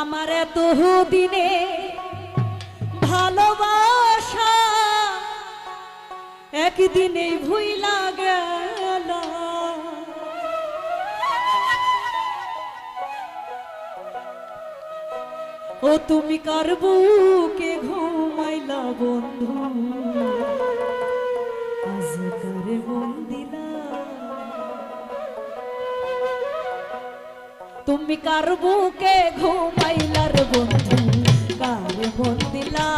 আমার দিনে ভালোবাসা একদিনে ভুইলা গেল। ও তুমি কার বুকে ঘুমাইলা বন্ধু? আজ কারে মন তুমি কার বুকে ঘুমাইলার বন্ধু? কার বন্দিলা?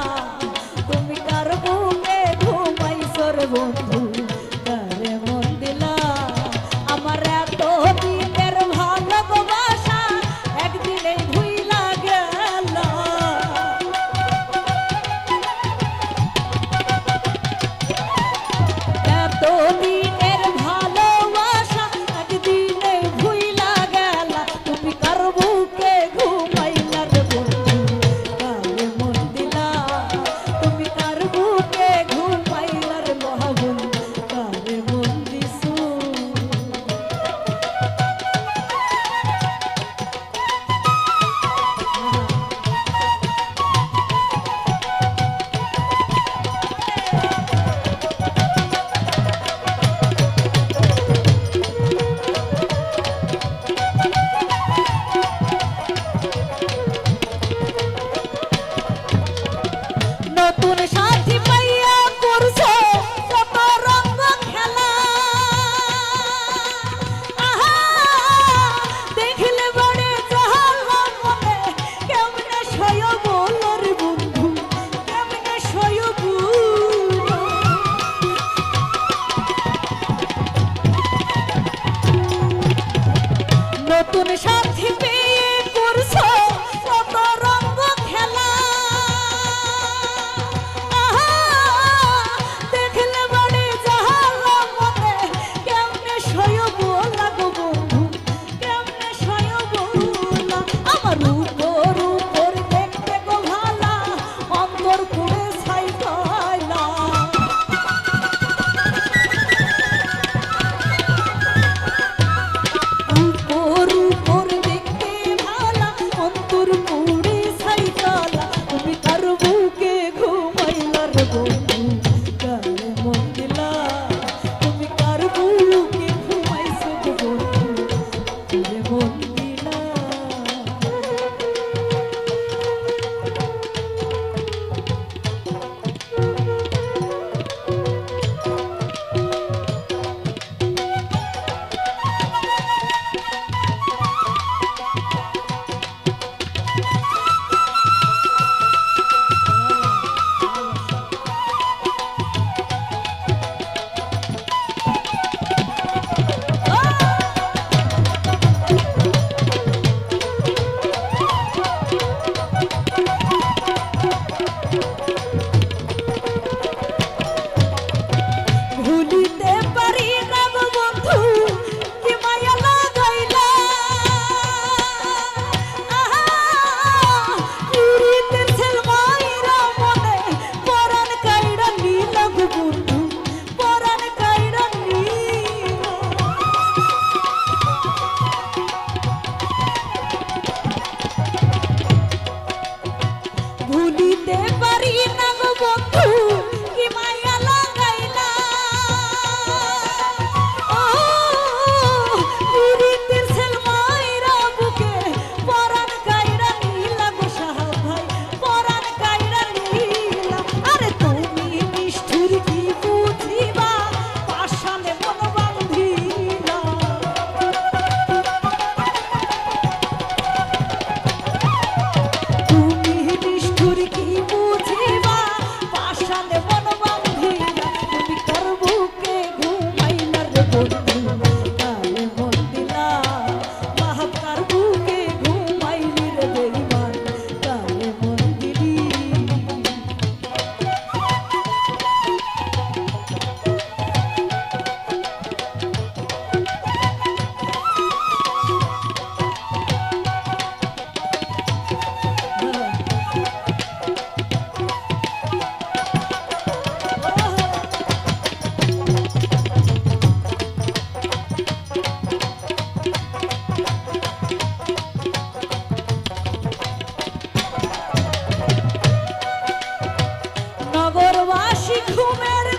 Tú no Who matters?